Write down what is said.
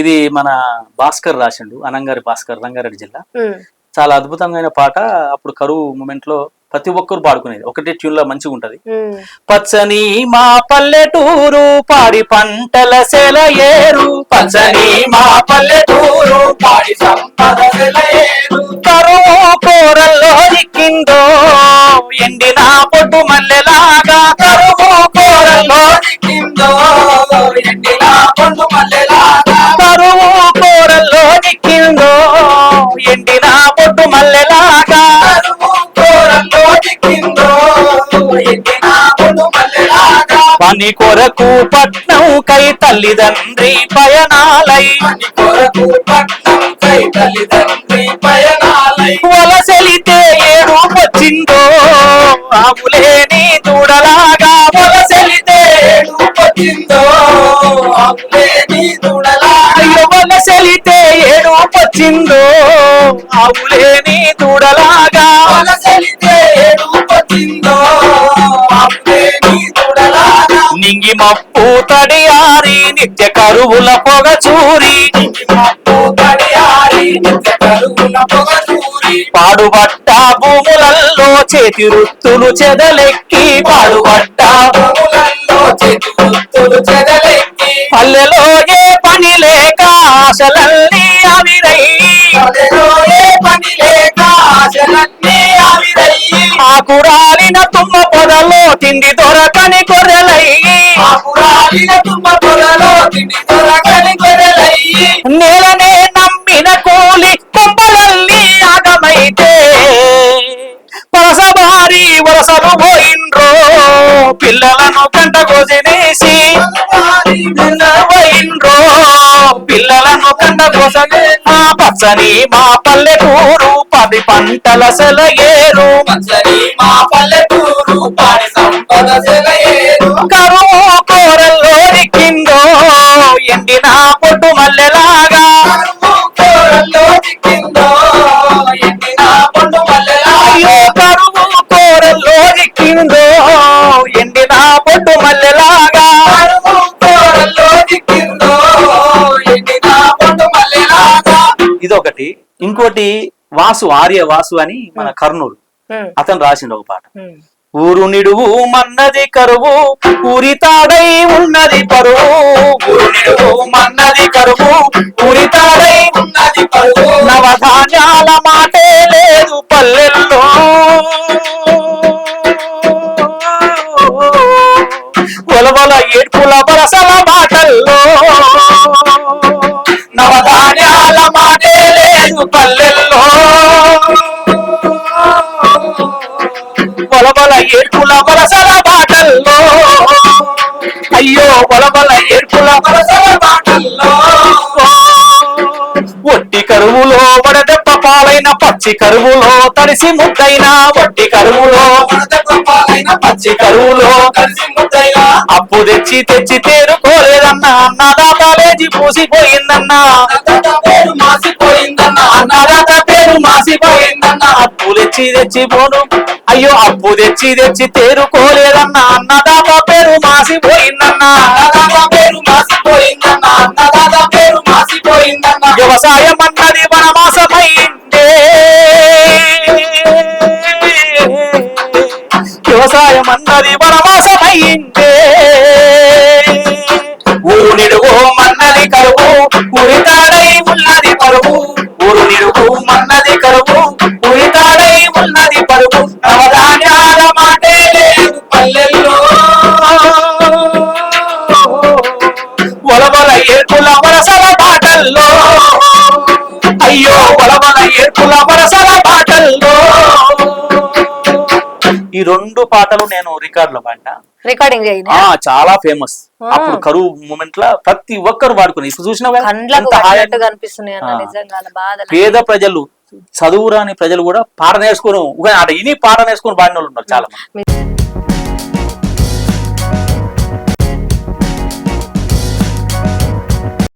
ఇది మన భాస్కర్ రాసిండు అనంగారి భాస్కర్ రంగారెడ్డి జిల్లా. చాలా అద్భుతమైన పాట. అప్పుడు కరువు మూమెంట్లో ప్రతి ఒక్కరు పాడుకునేది. ఒకటే ట్యూన్లో మంచిగా ఉంటది. పచ్చని మా పల్లెటూరు పాడి పంటల సెలయేరు పచ్చని మా పల్లెటూరు పాడి సంపద సెలయేరు కరువు కోరల్లో పని కొరకు పట్నం కై తల్లిదండ్రి పయనాలై. పని కొరకు పట్నం వలసెలితే ఏడు వచ్చిందో ఆవులేని దూడలాగా. వలసెలితే ఏడు వచ్చిందో ఆవులేని దూడలాగా. అయ్యో వలసెలితే ఏడు వచ్చిందో ఆవులేని దూడలాగా. వలసెలితే నిత్య కరువుల పొగ చూరి పాడుబట్ట భూములల్లో చేతి వృత్తులు చెదలెక్కి. పాడుబట్ట భూములల్లో చేతి వృత్తులు చెదలెక్కి పల్లెలో ఏ పని లేక ఆశలన్నీ అవిరయ్యి ఆకురాలిన తుమ్మ పొదలో తిండి దొరకని నేలనే నమ్మిన కూలి కుంభలల్లి ఆగమైతే పరసబారి వరసలు పోయిండ్రో పిల్లలను కంట కోసినేసి పోయిండ్రో పిల్లలను కంట కోసనే మా పచ్చని మా పల్లెటూరు పది పంటల సెలయేరు. పచ్చని మా పల్లెటూరు పాడి సంపద ఇంకోటి వాసు ఆర్య వాసు అని మన కర్నూలు అతను రాసిండు ఒక పాట. ఊరు నిడువు మన్నది కరువు ఊరి తాడై ఉన్నది పరువు. ఊరు నిడువు మన్నది కరువు ఊరి తాడై ఉన్నది వలసల బాటల్లో అయ్యో బలబల ఏడ్పుల వలసల బాటల్లో ఒట్టి కరువులో వడదెప్ప పాలైన పచ్చి కరువులో తడిసి ముద్దైన ఒట్టి కరువులో పాలైన పచ్చి కరువులో తడిసి ముద్దైన అప్పు తెచ్చి తెచ్చి తేరుకోలేదన్నా అన్నదాత లేచి పూసిపోయిందన్నా. తెచ్చి తెచ్చి పోను. అయ్యో అప్పు తెచ్చి తెచ్చి తేరుకోలేదన్నా. అన్నదాత పేరు మాసిపోయిందన్నా. అన్నదాత పేరు మాసిపోయిందన్నా. అన్నదాత పేరు మాసిపోయిందన్నా. వ్యవసాయం అన్నది వనవాసమైందే వ్యవసాయం అన్నది వనవాసమైందే ఏర్పుల వరసల ఈ రెండు పాటలు నేను రికార్డులో పాడినా. రికార్డింగ్ చాలా ఫేమస్. అప్పుడు కరువు మూమెంట్ లా ప్రతి ఒక్కరు వాడుకుని ఇప్పుడు బాధలు పేద ప్రజలు చదువురాని ప్రజలు కూడా పాట నేర్చుకోను ఆడ ఇని పాట నేర్చుకుని పాడిన వాళ్ళు ఉన్నారు చాలా